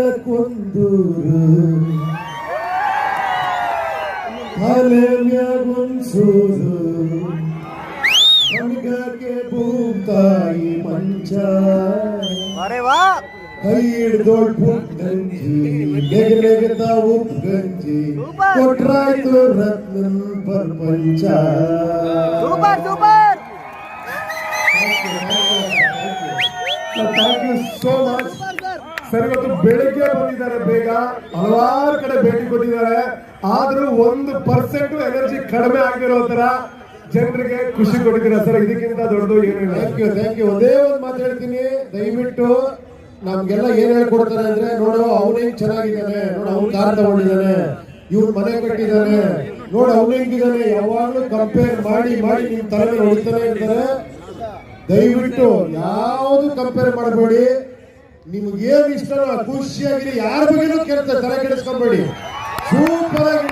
ಹೇಳ್ಕೊಳಕ್ಕೊಂದೂರು ತಲೆ ಮ್ಯಾಗೊಂದ್ಸೂರು ನಮಗಕ್ಕೆ ಭೂತಾಯಿ ಮಂಚ ಅರೆ ವಾ ಕೈ ಹಿಡ್ದೋಳ್ ಪುಟ್ ಗಂಜಿ ನೆಗ ನೆಗದ ಉಪ್ ಗಂಜಿ super. ಕೊಟ್ರಾಯ್ತು Rathnan Prapancha super super thank you so much ಇವತ್ತು ಬೆಳಿಗ್ಗೆ ಬಂದಿದ್ದಾರೆ ಬೇಗ. ಹಲವಾರು ಕಡೆ ಭೇಟಿ ಕೊಟ್ಟಿದ್ದಾರೆ. ಆದ್ರೂ ಒಂದು ಪರ್ಸೆಂಟ್ ಎನರ್ಜಿ ಕಡಿಮೆ ಆಗಿರೋ ತರ ಜನರಿಗೆ ಖುಷಿ ಕೊಟ್ಟಿದ್ದೀರಾ ಸರ್? ಇದಕ್ಕಿಂತ ದೊಡ್ಡದು ಏನಿಲ್ಲ. ಥ್ಯಾಂಕ್ ಯು ಥ್ಯಾಂಕ್ ಯು ಒಂದೇ ಒಂದು ಮಾತು ಹೇಳ್ತೀನಿ. ದಯವಿಟ್ಟು ನಮ್ಗೆಲ್ಲ ಏನ್ ಹೇಳ್ಕೊಡ್ತಾರೆ ಅಂದ್ರೆ, ನೋಡು, ಅವನೇ ಚೆನ್ನಾಗಿದ್ದಾನೆ. ನೋಡು, ಅವ್ನು ಕಾರ್ ತಗೊಂಡಿದ್ದಾನೆ. ಇವ್ರು ಮನೆ ಕಟ್ಟಿದ್ದಾನೆ. ನೋಡು ಇದ್ದಾನೆ ಯಾವಾಗ್ಲೂ ಕಂಪೇರ್ ಮಾಡಿ ಮಾಡಿ ನಿಮ್ ತಲೆ ಹೊಡಿತಾನೆ ಇರ್ತಾರೆ ದಯವಿಟ್ಟು ಯಾವುದು ಕಂಪೇರ್ ಮಾಡಬೇಡಿ. ನಿಮ್ಗೆ ಏನ್ ಇಷ್ಟ ಖುಷಿಯಾಗಿರಿ ಯಾರ ಬಗ್ಗೆನೂ ಕೇಳ್ತಾರೆ ತಲೆ ಕೆಡಿಸ್ಕೊಬೇಡಿ. ಸೂಪರ್ ಆಗಿ